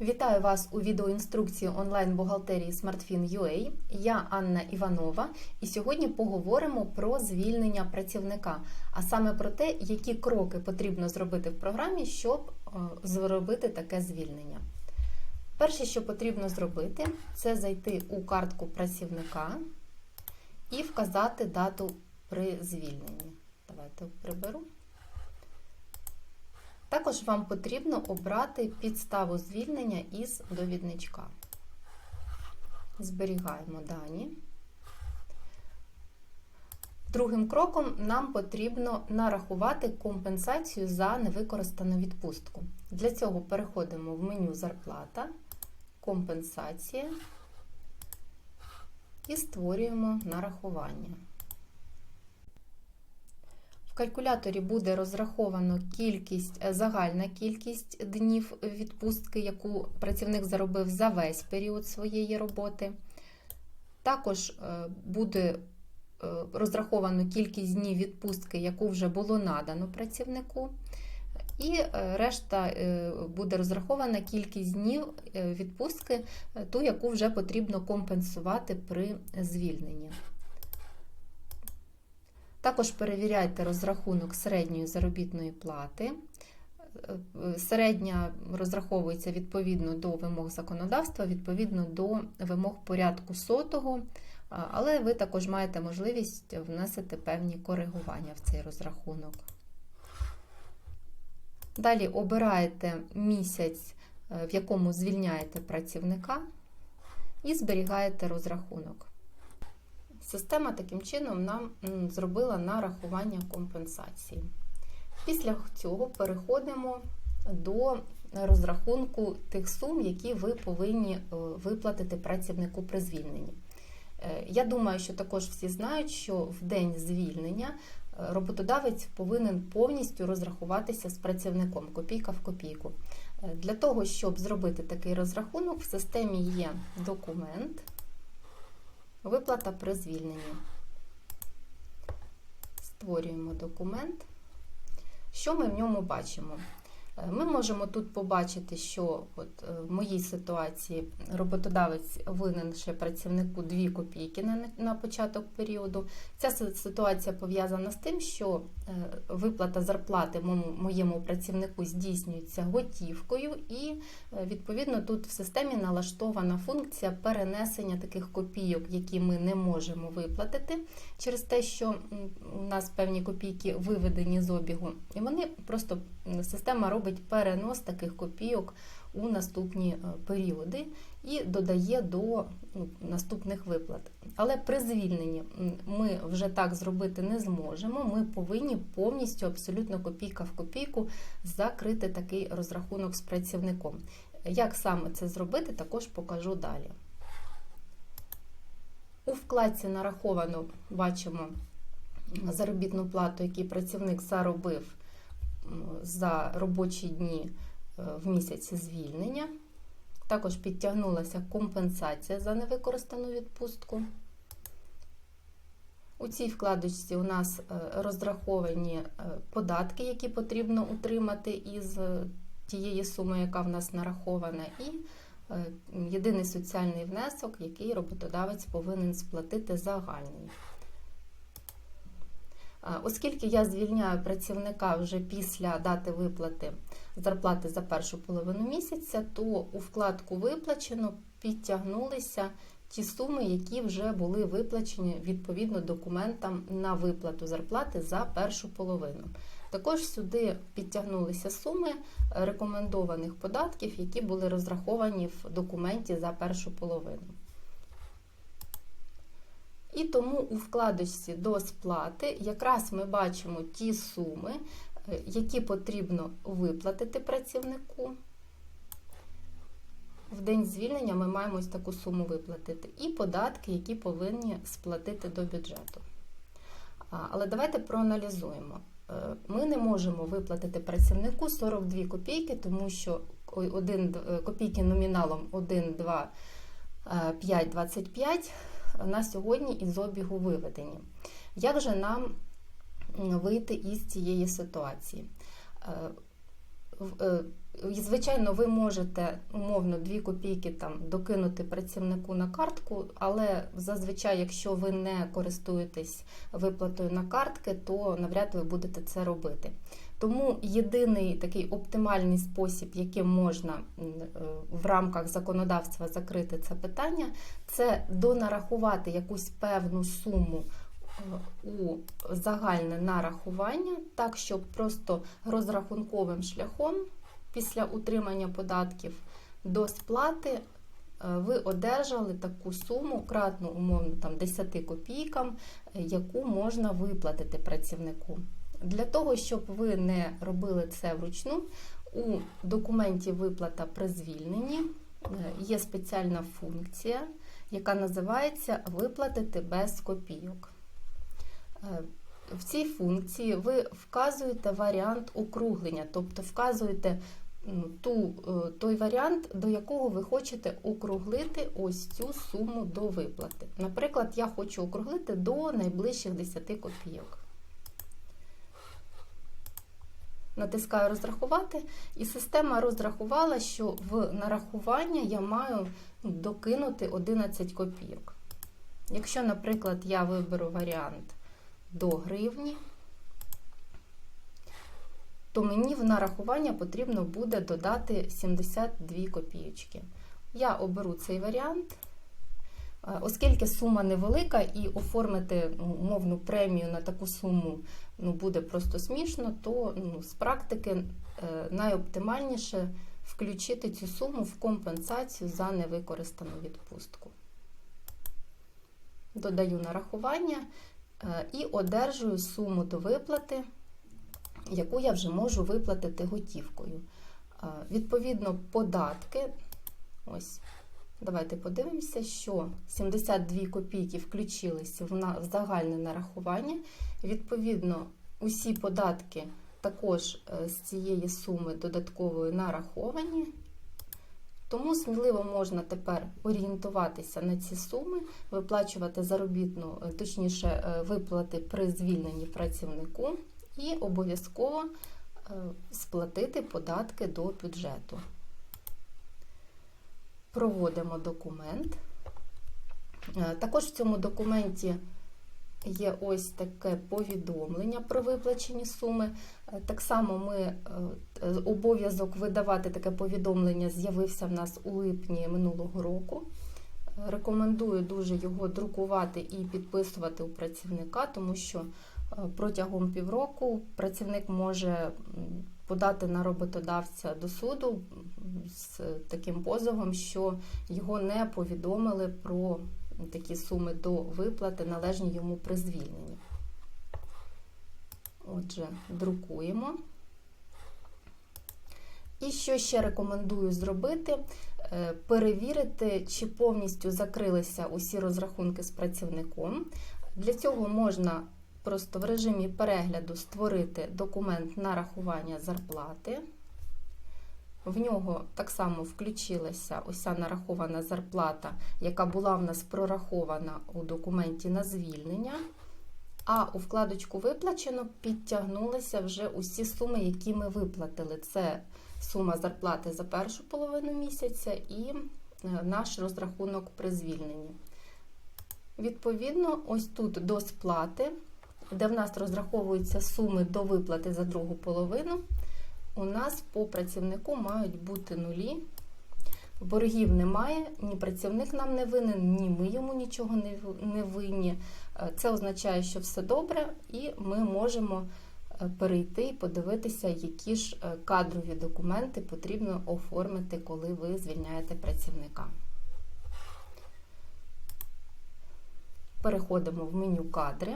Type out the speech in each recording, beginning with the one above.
Вітаю вас у відеоінструкції онлайн-бухгалтерії SmartFin.ua. Я Анна Іванова, і сьогодні поговоримо про звільнення працівника, а саме про те, які кроки потрібно зробити в програмі, щоб е, зробити таке звільнення. Перше, що потрібно зробити, це зайти у картку працівника і вказати дату при звільненні. Давайте приберу. Також вам потрібно обрати підставу звільнення із довідничка. Зберігаємо дані. Другим кроком нам потрібно нарахувати компенсацію за невикористану відпустку. Для цього переходимо в меню Зарплата, компенсація і створюємо нарахування. Калькуляторі буде розраховано кількість, е, загальна кількість днів відпустки, яку працівник заробив за весь період своєї роботи. Також е, буде е, розраховано кількість днів відпустки, яку вже було надано працівнику. І решта буде розрахована кількість днів відпустки, ту, яку вже потрібно компенсувати при звільненні. Також перевіряйте розрахунок середньої заробітної плати. Середня розраховується відповідно до вимог законодавства, відповідно до вимог порядку сотого, але ви також маєте можливість внести певні коригування в цей розрахунок. Далі обираєте місяць, в якому звільняєте працівника, і зберігаєте розрахунок. Система таким чином нам зробила нарахування компенсації. Після цього переходимо до розрахунку тих сум, які ви повинні виплатити працівнику при звільненні. Я думаю, що також всі знають, що в день звільнення роботодавець повинен повністю розрахуватися з працівником копійка в копійку. Для того, щоб зробити такий розрахунок, в системі є документ. Виплата при звільненні. Створюємо документ. Що ми в ньому бачимо? Ми можемо тут побачити, що от в моїй ситуації роботодавець винен ще працівнику 2 копійки на, на початок періоду. Ця ситуація пов'язана з тим, що виплата зарплати моєму працівнику здійснюється готівкою, і, відповідно, тут в системі налаштована функція перенесення таких копійок, які ми не можемо виплатити, через те, що у нас певні копійки виведені з обігу, і вони просто система робить робить перенос таких копійок у наступні періоди і додає до ну, наступних виплат. Але при звільненні ми вже так зробити не зможемо. Ми повинні повністю, абсолютно копійка в копійку, закрити такий розрахунок з працівником. Як саме це зробити, також покажу далі. У вкладці нараховано бачимо заробітну плату, який працівник заробив за робочі дні е, в місяці звільнення. Також підтягнулася компенсація за невикористану відпустку. У цій вкладочці у нас е, розраховані е, податки, які потрібно утримати із тієї суми, яка в нас нарахована, і єдиний соціальний внесок, який роботодавець повинен сплатити загальний. Оскільки я звільняю працівника вже після дати виплати зарплати за першу половину місяця, то у вкладку виплачено підтягнулися ті суми, які вже були виплачені відповідно документам на виплату зарплати за першу половину. Також сюди підтягнулися суми рекомендованих податків, які були розраховані в документі за першу половину. І тому у вкладочці до сплати якраз ми бачимо ті суми, е, які потрібно виплатити працівнику. В день звільнення ми маємо ось таку суму виплатити, і податки, які повинні сплатити до бюджету. Але давайте проаналізуємо. Е, ми не можемо виплатити працівнику 42 копійки, тому що 1, е, копійки номіналом 1, 2, 5, 25 на сьогодні із обігу виведені. Як же нам вийти із цієї ситуації? Е, е, звичайно, ви можете умовно 2 копійки там докинути працівнику на картку, але зазвичай, якщо ви не користуєтесь виплатою на картки, то навряд ви будете це робити. Тому єдиний такий оптимальний спосіб, яким можна е, в рамках законодавства закрити це питання, це донарахувати якусь певну суму е, у загальне нарахування, так щоб просто розрахунковим шляхом після утримання податків до сплати е, ви одержали таку суму, кратну умовно там 10 копійкам, яку можна виплатити працівнику. Для того, щоб ви не робили це вручну, у документі виплата при звільненні е, є спеціальна функція, яка називається виплатити без копійок. Е, В цій функції ви вказуєте варіант округлення, тобто вказуєте ту, е, той варіант, до якого ви хочете округлити ось цю суму до виплати. Наприклад, я хочу округлити до найближчих 10 копійок. Натискаю розрахувати, і система розрахувала, що в нарахування я маю докинути 11 копійок. Якщо, наприклад, я виберу варіант до гривні, то мені в нарахування потрібно буде додати 72 копійочки. Я оберу цей варіант. Е, Оскільки сума невелика і оформити ну, умовну премію на таку суму ну, буде просто смішно, то ну, з практики е, найоптимальніше включити цю суму в компенсацію за невикористану відпустку. Додаю нарахування е, і одержую суму до виплати, яку я вже можу виплатити готівкою. Відповідно, податки. Ось Давайте подивимося, що 72 копійки включилися в, загальне нарахування. Відповідно, усі податки також е, з цієї суми додаткової нараховані. Тому сміливо можна тепер орієнтуватися на ці суми, виплачувати заробітну, е, точніше, е, виплати при звільненні працівнику і обов'язково сплатити податки до бюджету проводимо документ. Е, Також в цьому документі є ось таке повідомлення про виплачені суми. Е, Так само ми е, обов'язок видавати таке повідомлення з'явився в нас у липні минулого року. Рекомендую дуже його друкувати і підписувати у працівника, тому що протягом півроку працівник може подати на роботодавця до суду з таким позовом, що його не повідомили про такі суми до виплати, належні йому при звільненні. Отже, друкуємо. І що ще рекомендую зробити? Е, Перевірити, чи повністю закрилися усі розрахунки з працівником. Для цього можна просто в режимі перегляду створити документ нарахування зарплати. В нього так само включилася уся нарахована зарплата, яка була в нас прорахована у документі на звільнення. А у вкладочку виплачено підтягнулися вже усі суми, які ми виплатили. Це сума зарплати за першу половину місяця і е, наш розрахунок при звільненні. Відповідно, ось тут до сплати, де в нас розраховуються суми до виплати за другу половину, у нас по працівнику мають бути нулі. Боргів немає, ні працівник нам не винен, ні ми йому нічого не винні. Е, Це означає, що все добре, і ми можемо е, перейти і подивитися, які ж е, кадрові документи потрібно оформити, коли ви звільняєте працівника. Переходимо в меню кадри.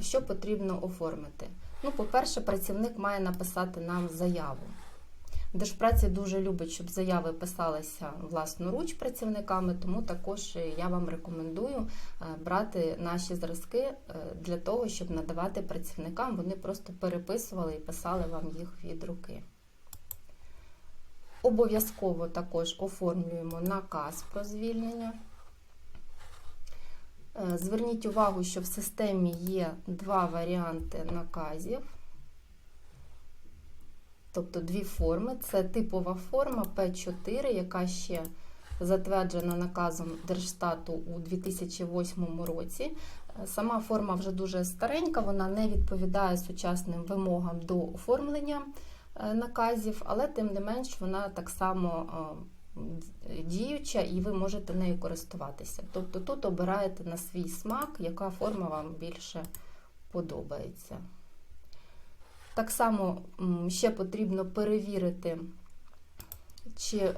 Що потрібно оформити? Ну, по-перше, працівник має написати нам заяву. Держпраці дуже любить, щоб заяви писалися власноруч працівниками, тому також я вам рекомендую е, брати наші зразки е, для того, щоб надавати працівникам. Вони просто переписували і писали вам їх від руки. Обов'язково також оформлюємо наказ про звільнення. Е, Зверніть увагу, що в системі є два варіанти наказів. тобто дві форми. Це типова форма П4, яка ще затверджена наказом Держстату у 2008 році. Е, Сама форма вже дуже старенька, вона не відповідає сучасним вимогам до оформлення е, наказів, але тим не менш вона так само діюча і ви можете нею користуватися. Тобто тут обираєте на свій смак, яка форма вам більше подобається. Так само ще потрібно перевірити, чи е,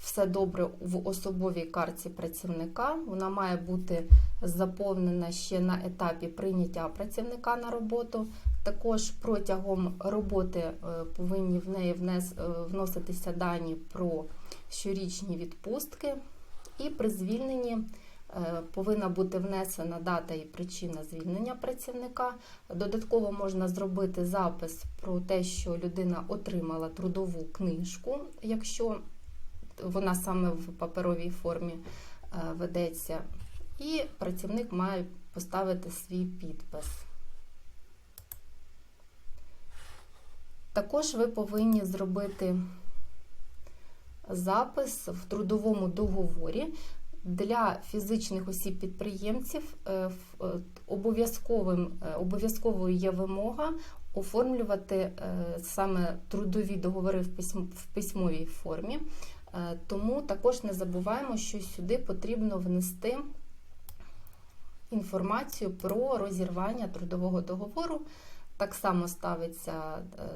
все добре в особовій карті працівника. Вона має бути заповнена ще на етапі прийняття працівника на роботу. Також протягом роботи е, повинні в неї е, вноситися дані про щорічні відпустки, і при звільненні е, повинна бути внесена дата і причина звільнення працівника. Додатково можна зробити запис про те, що людина отримала трудову книжку, якщо вона саме в паперовій формі ведеться, і працівник має поставити свій підпис. Також ви повинні зробити запис в трудовому договорі для фізичних осіб-підприємців е, е, е, обов'язковою є вимога оформлювати саме трудові договори в письм- в письмовій формі. Тому також не забуваємо, що сюди потрібно внести інформацію про розірвання трудового договору. Так само ставиться е,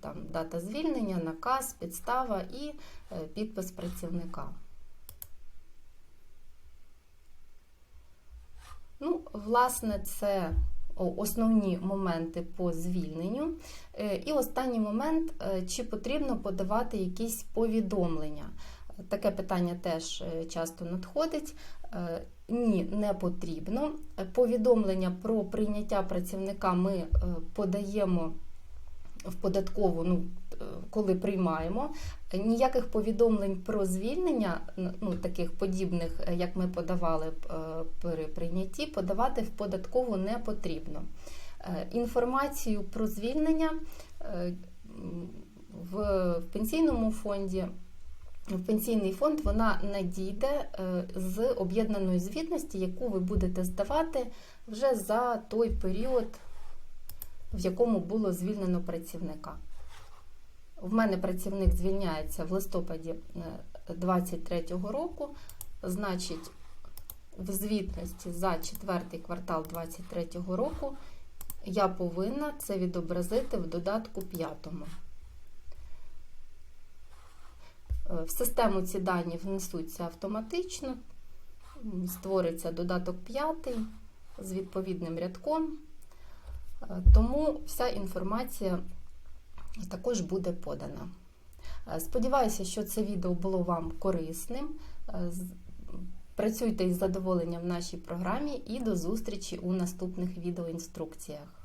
там, дата звільнення, наказ, підстава і е, підпис працівника. Ну, власне, це основні моменти по звільненню. Е, І останній момент, чи потрібно подавати якісь повідомлення. Таке питання теж часто надходить. Е, Ні, не потрібно. Е, Повідомлення про прийняття працівника ми е, подаємо в податкову, ну, коли приймаємо. Ніяких повідомлень про звільнення, ну, таких подібних, як ми подавали при прийнятті, подавати в податкову не потрібно. Інформацію про звільнення в пенсійному фонді. В пенсійний фонд вона надійде е, з об'єднаної звітності, яку ви будете здавати вже за той період, в якому було звільнено працівника. В мене працівник звільняється в листопаді 2023 року, значить, в звітності за четвертий квартал 2023 року я повинна це відобразити в додатку п'ятому. В систему ці дані внесуться автоматично, створиться додаток 5 з відповідним рядком, Е, тому вся інформація також буде подана. Е, Сподіваюся, що це відео було вам корисним. Е, Працюйте із задоволенням в нашій програмі і до зустрічі у наступних відеоінструкціях.